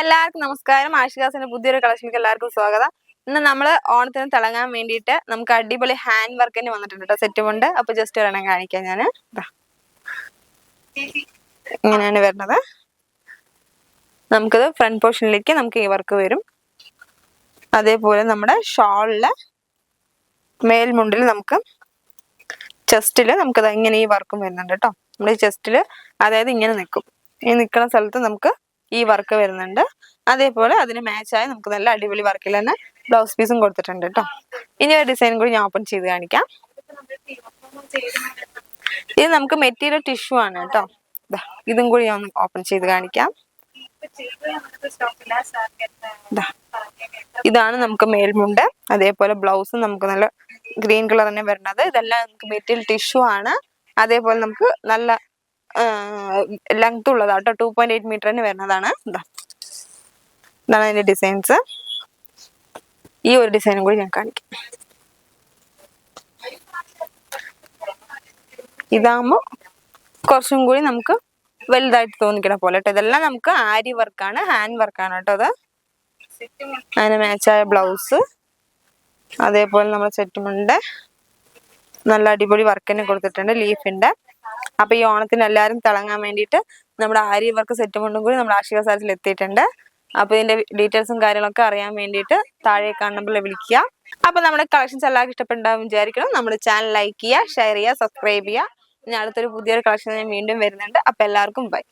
എല്ലാവർക്കും നമസ്കാരം. ആഷികാസിന്റെ പുതിയൊരു കളക്ഷനിലേക്ക് എല്ലാവർക്കും സ്വാഗതം. ഇന്ന് നമ്മൾ ഓണത്തിന് തിളങ്ങാൻ വേണ്ടിയിട്ട് നമുക്ക് അടിപൊളി ഹാൻഡ് വർക്കിന് വന്നിട്ടുണ്ട് കേട്ടോ സെറ്റും ഉണ്ട് അപ്പൊ ജസ്റ്റ് വരണം കാണിക്കാം ഞാൻ ഇങ്ങനെയാണ് വരുന്നത്. നമുക്കത് ഫ്രണ്ട് പോർഷനിലേക്ക് നമുക്ക് ഈ വർക്ക് വരും. അതേപോലെ നമ്മുടെ ഷോളിൽ മേൽമുണ്ടിൽ നമുക്ക് ചെസ്റ്റിൽ നമുക്കത് ഇങ്ങനെ ഈ വർക്കും വരുന്നുണ്ട് കേട്ടോ നമ്മുടെ ചെസ്റ്റിൽ അതായത് ഇങ്ങനെ നിൽക്കും. ഈ നിൽക്കുന്ന സ്ഥലത്ത് നമുക്ക് ഈ വർക്ക് വരുന്നുണ്ട്. അതേപോലെ അതിന് മാച്ചായി നമുക്ക് നല്ല അടിപൊളി വർക്കിൽ തന്നെ ബ്ലൗസ് പീസും കൊടുത്തിട്ടുണ്ട് കേട്ടോ ഇനി ഒരു ഡിസൈൻ കൂടി ഞാൻ ഓപ്പൺ ചെയ്ത് കാണിക്കാം. ഇത് നമുക്ക് മെറ്റീരിയൽ ടിഷ്യൂ ആണ് കേട്ടോ ഇതും കൂടി ഞാൻ ഓപ്പൺ ചെയ്ത് കാണിക്കാം. ഇതാണ് നമുക്ക് മേൽമുണ്ട്. അതേപോലെ ബ്ലൗസ് നമുക്ക് നല്ല ഗ്രീൻ കളർ തന്നെ വരുന്നത്. ഇതെല്ലാം നമുക്ക് മെറ്റീരിയൽ ടിഷ്യൂ ആണ്. അതേപോലെ നമുക്ക് നല്ല ലെങ്ത് ഉള്ളതാട്ടോ. ടു പോയിന്റ് എയ്റ്റ് മീറ്റർ തന്നെ വരുന്നതാണ്. ഇതാ ഇതാണ് അതിന്റെ ഡിസൈൻസ് ഈ ഒരു ഡിസൈനും കൂടി ഞാൻ കാണിക്കാം. ഇതാകുമ്പോൾ കുറച്ചും കൂടി നമുക്ക് വലുതായിട്ട് തോന്നിക്കണ പോലെ കേട്ടോ ഇതെല്ലാം നമുക്ക് ആരി വർക്കാണ് ഹാൻഡ് വർക്കാണ് കേട്ടോ അത് അതിന് മാച്ചായ ബ്ലൗസ് അതേപോലെ നമ്മുടെ സെറ്റുമുണ്ട് നല്ല അടിപൊളി വർക്ക് തന്നെ കൊടുത്തിട്ടുണ്ട്. ലീഫിന്റെ അപ്പൊ ഈ ഓണത്തിന് എല്ലാവരും തിളങ്ങാൻ വേണ്ടിയിട്ട് നമ്മുടെ ആര്യ വർക്ക് സെറ്റ് കൊണ്ടും കൂടി നമ്മുടെ ആശിക സാരത്തിൽ എത്തിയിട്ടുണ്ട്. അപ്പൊ ഇതിന്റെ ഡീറ്റെയിൽസും കാര്യങ്ങളൊക്കെ അറിയാൻ വേണ്ടിയിട്ട് താഴെ കാണുമ്പോൾ വിളിക്കുക. അപ്പൊ നമ്മുടെ കളക്ഷൻസ് എല്ലാവർക്കും ഇഷ്ടപ്പെട്ടുണ്ടാവും വിചാരിക്കണം നമ്മുടെ ചാനൽ ലൈക്ക് ചെയ്യുക ഷെയർ ചെയ്യുക സബ്സ്ക്രൈബ് ചെയ്യുക. ഇനി അടുത്തൊരു പുതിയൊരു കളക്ഷൻ ഞാൻ വീണ്ടും വരുന്നുണ്ട്. അപ്പൊ എല്ലാവർക്കും ബൈ